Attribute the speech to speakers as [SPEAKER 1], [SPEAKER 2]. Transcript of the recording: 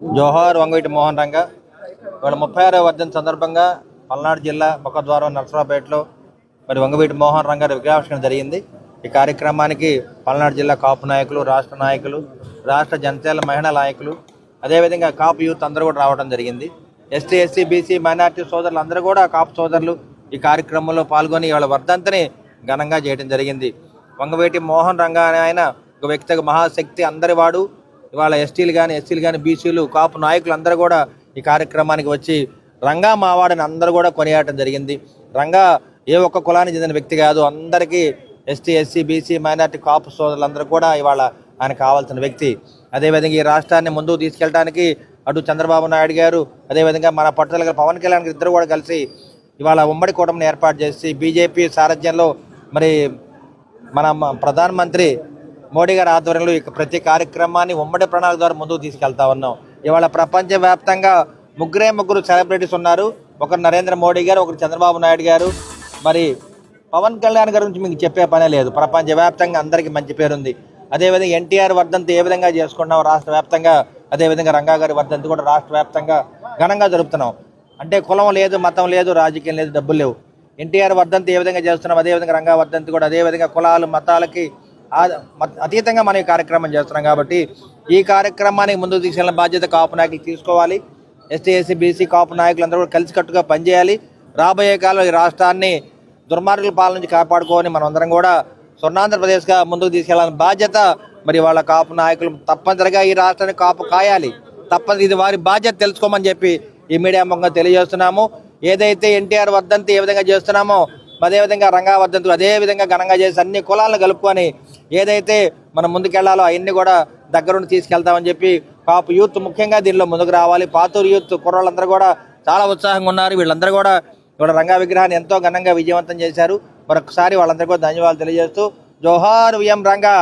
[SPEAKER 1] జోహార్ వంగవీటి మోహన్ రంగ. ఇవాళ ముప్పై ఆరో వర్ధన్ సందర్భంగా పల్నాడు జిల్లా ముఖద్వారం నరసరావుపేటలో మరి వంగవీటి మోహన్ రంగ విగ్రహావిష్కరణ జరిగింది. ఈ కార్యక్రమానికి పల్నాడు జిల్లా కాపు నాయకులు రాష్ట్ర నాయకులు రాష్ట్ర జనసేన మహిళా నాయకులు అదేవిధంగా కాపు యూత్ అందరూ కూడా రావడం జరిగింది. ఎస్టీ ఎస్సీ బీసీ మైనార్టీ సోదరులు అందరూ కూడా కాపు సోదరులు ఈ కార్యక్రమంలో పాల్గొని ఇవాళ వర్ధంతిని ఘనంగా చేయడం జరిగింది. వంగవేటి మోహన్ రంగా ఆయన ఒక వ్యక్తి మహాశక్తి అందరి వాడు ఇవాళ ఎస్టీలు కానీ ఎస్సీలు కానీ బీసీలు కాపు నాయకులు అందరూ కూడా ఈ కార్యక్రమానికి వచ్చి రంగా మావాడని అందరూ కూడా కొనియాడటం జరిగింది. రంగా ఏ ఒక్క కులానికి చెందిన వ్యక్తి కాదు. అందరికీ ST SC BC minority Kapu సోదరులందరూ కూడా ఇవాళ ఆయన కావాల్సిన వ్యక్తి. అదేవిధంగా ఈ రాష్ట్రాన్ని ముందుకు తీసుకెళ్ళడానికి అటు చంద్రబాబు నాయుడు గారు అదేవిధంగా మన పట్టుదల గల పవన్ కళ్యాణ్ గారు ఇద్దరు కూడా కలిసి ఇవాళ ఉమ్మడి కూటమిని ఏర్పాటు చేసి బీజేపీ సారథ్యంలో మరి మన ప్రధానమంత్రి మోడీ గారి ఆధ్వర్యంలో ఈ ప్రతి కార్యక్రమాన్ని ఉమ్మడి ప్రణాళిక ద్వారా ముందుకు తీసుకెళ్తా ఉన్నాం. ఇవాళ ప్రపంచవ్యాప్తంగా ముగ్గురే ముగ్గురు సెలబ్రిటీస్ ఉన్నారు. ఒకరు నరేంద్ర మోడీ గారు ఒకరు చంద్రబాబు నాయుడు గారు. మరి పవన్ కళ్యాణ్ గారి గురించి మీకు చెప్పే పనే లేదు. ప్రపంచవ్యాప్తంగా అందరికీ మంచి పేరుంది. అదేవిధంగా ఎన్టీఆర్ వర్ధంతి ఏ విధంగా చేసుకున్నాం రాష్ట్ర వ్యాప్తంగా అదేవిధంగా రంగా గారి వర్ధంతి కూడా రాష్ట్ర వ్యాప్తంగా ఘనంగా జరుపుతున్నాం. అంటే కులం లేదు మతం లేదు రాజకీయం లేదు డబ్బులు లేవు. ఎన్టీఆర్ వర్ధంతి ఏ విధంగా చేస్తున్నాం అదేవిధంగా రంగా వర్ధంతి కూడా అదేవిధంగా కులాలు మతాలకి అతీతంగా మనం ఈ కార్యక్రమం చేస్తున్నాం కాబట్టి ఈ కార్యక్రమానికి ముందుకు తీసుకెళ్ళిన బాధ్యత కాపు నాయకులు తీసుకోవాలి. ఎస్టీ ఎస్సీ బీసీ కాపు నాయకులు అందరూ కూడా కలిసికట్టుగా పనిచేయాలి. రాబోయే కాలంలో ఈ రాష్ట్రాన్ని దుర్మార్గుల పాలన నుంచి కాపాడుకొని మనం అందరం కూడా స్వర్ణాంధ్రప్రదేశ్గా ముందుకు తీసుకెళ్ళాలని బాధ్యత మరి వాళ్ళ కాపు నాయకులు తప్పనిసరిగా ఈ రాష్ట్రాన్ని కాపు కాయాలి. తప్పని ఇది వారి బాధ్యత తెలుసుకోమని చెప్పి ఈ మీడియా ముఖంగా తెలియజేస్తున్నాము. ఏదైతే ఎన్టీఆర్ వర్ధంతి ఏ విధంగా చేస్తున్నామో అదేవిధంగా రంగా వర్ధంతులు అదే విధంగా ఘనంగా చేసి అన్ని కులాలను కలుపుకొని ఏదైతే మనం ముందుకెళ్ళాలో అవన్నీ కూడా దగ్గరుండి తీసుకెళ్తామని చెప్పి పాప యూత్ ముఖ్యంగా దీనిలో ముందుకు రావాలి. పాతూరు యూత్ కుర్రోళ్ళందరూ కూడా చాలా ఉత్సాహంగా ఉన్నారు. వీళ్ళందరూ కూడా ఇక్కడ రంగా విగ్రహాన్ని ఎంతో ఘనంగా విజయవంతం చేశారు. మరొకసారి వాళ్ళందరికీ కూడా ధన్యవాదాలు తెలియజేస్తూ జోహార్ విఎం రంగా.